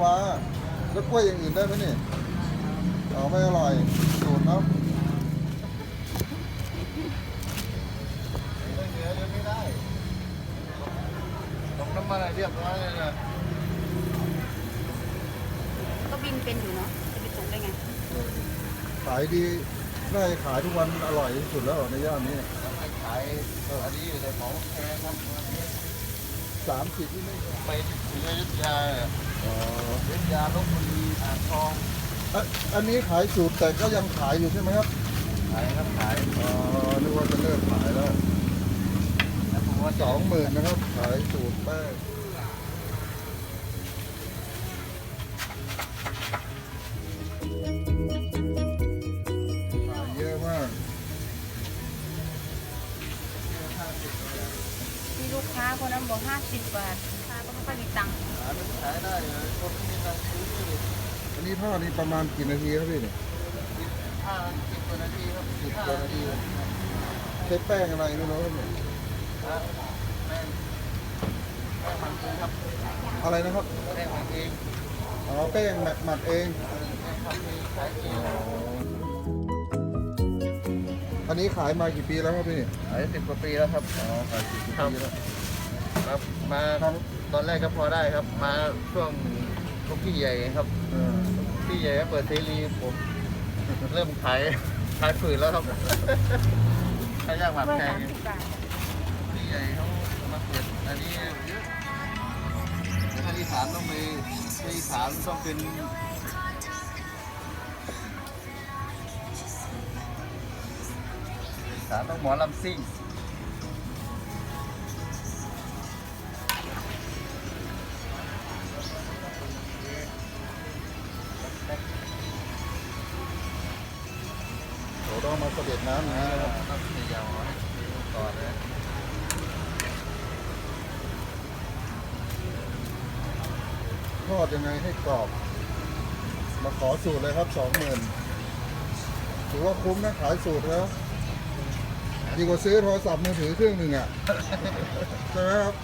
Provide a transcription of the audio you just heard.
กล้วยอย่างอื่นได้ไหมเนี่ยอ๋อไม่อร่อยสูตรเนาะไม่เหลือเลยไม่ได้ตกน้ำมันอะไรเรียบร้อยเลยนะก็บินเป็นอยู่เนาะจะไปตกได้ไงขายดีได้ขายทุกวันอร่อยที่สุดแล้วในย่านนี้ขายอันนี้อยู่ในของแพงครับ สามสิบที่นี่ไปถึงอยุธยาอ๋ออยุธยาลบบุรีอ่างทองอะอันนี้ขายสูตรแต่ก็ยังขายอยู่ใช่ไหมครับ ขายครับขายอ๋อนึกว่าจะเลิกขายแล้วแล้วผมว่าสองหมื่นนะครับ ขายสูตรแป้ง ลูกค้าคนนั้นบอกห้าสิบบาทลูกค้าก็ไม่ค่อยมีตังค์ขายขายได้เลยคนที่มีตังค์ซื้ออันนี้ทอดนี่ประมาณกี่นาทีครับพี่เนี่ยห้าสิบกว่านาทีครับสิบกว่านาทีใช้แป้งอะไรไม่รู้ครับเนี่ยครับแป้งแป้งมันเองครับอะไรนะครับแป้งมันเองอ๋อแป้งหมักหมักเองแป้งทำเองขายเอง อ๋ออันนี้ขายมากี่ปีแล้วครับพี่ขายสิบกว่าปีแล้วครับอ๋อขายสิบปีครับแล้วครับมาตอนแรกก็พอได้ครับ มาช่วงลูกพี่ใหญ่ครับเออพี่ใหญ่เปิดเสรีผมเริ่มขายขายฝืนแล้วครับขายยากหมากด้วยแพงสามสิบบาทพี่ใหญ่เขามาเปิดอันนี้ถ้าที่สามต้องไปที่สามต้องเป็น สามต้องหมอลำซิ่งโอ้ต้องมาเสด็จน้ำอย่างนี้นะครับต้องเขย่าให้ก่อนเลยทอดยังไงให้กรอบ มาขอสูตรเลยครับสองหมื่นถือว่าคุ้มนะขายสูตรแล้ว ดีกว่าซื้อโทรศัพท์มือถือเครื่องหนึ่งอะใช่ไหมครับ